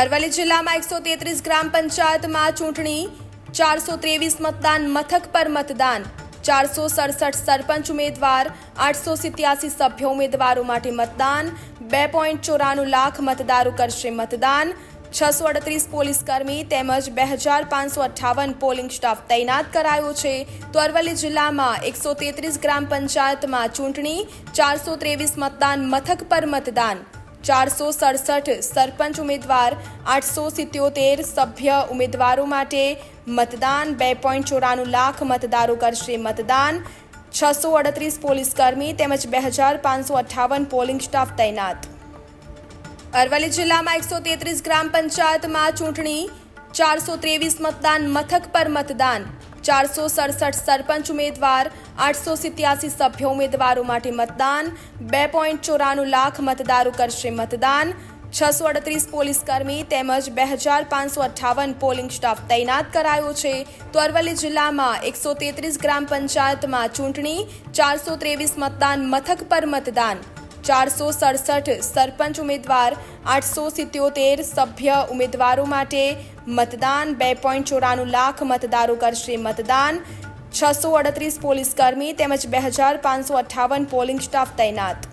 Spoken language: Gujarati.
અરવલ્લી જિલ્લામાં એકસો તેત્રીસ ગ્રામ પંચાયતમાં ચૂંટણી, ચારસો ત્રેવીસ મતદાન મથક પર મતદાન, ચારસો સડસઠ સરપંચ ઉમેદવાર, આઠસો સિત્યાસી સભ્યો ઉમેદવારો માટે મતદાન, બે પોઈન્ટ ચોરાણું લાખ મતદારો કરશે મતદાન, છસો અડત્રીસ પોલીસ કર્મી તેમજ બે હજાર પાંચસો અઠ્ઠાવન પોલિંગ સ્ટાફ તૈનાત કરાયો છે. તો અરવલ્લી જિલ્લામાં એકસો તેત્રીસ ગ્રામ પંચાયતમાં ચૂંટણી, ચારસો ત્રેવીસ મતદાન મથક પર મતદાન ચારસો સડસઠ સરપંચ ઉમેદવાર, આઠસો સિત્યોતેર સભ્ય ઉમેદવારો માટે મતદાન, બે પોઈન્ટ ચોરાણું લાખ મતદારો કરશે મતદાન. છસો અડત્રીસ પોલીસ કર્મી તેમજ બે હજાર પાંચસો અઠ્ઠાવન પોલિંગ સ્ટાફ તૈનાત. અરવલ્લી જિલ્લામાં એકસો તેત્રીસ ગ્રામ પંચાયતમાં ચૂંટણી, ચારસો ત્રેવીસ મતદાન મથક પર મતદાન. ચારસો સડસઠ સરપંચ ઉમેદવાર, આઠસો સિત્યાસી સભ્યો ઉમેદવારો માટે મતદાન, બે પોઈન્ટ ચોરાણું લાખ મતદારો કરશે મતદાન, છસો અડત્રીસ પોલીસ કર્મી તેમજ બે હજાર પાંચસો અઠ્ઠાવન પોલિંગ સ્ટાફ તૈનાત કરાયો છે. તો અરવલ્લી જિલ્લામાં એકસો તેત્રીસ ગ્રામ પંચાયતમાં ચૂંટણી, ચારસો ત્રેવીસ મતદાન મથક પર મતદાન ચારસો સડસઠ સરપંચ ઉમેદવાર, આઠસો સિત્યોતેર સભ્ય ઉમેદવારો માટે મતદાન, બે પોઈન્ટ ચોરાણું લાખ મતદારો કરશે મતદાન. છસો અડત્રીસ પોલીસ કર્મી તેમજ બે હજાર પાંચસો અઠ્ઠાવન પોલિંગ સ્ટાફ તૈનાત.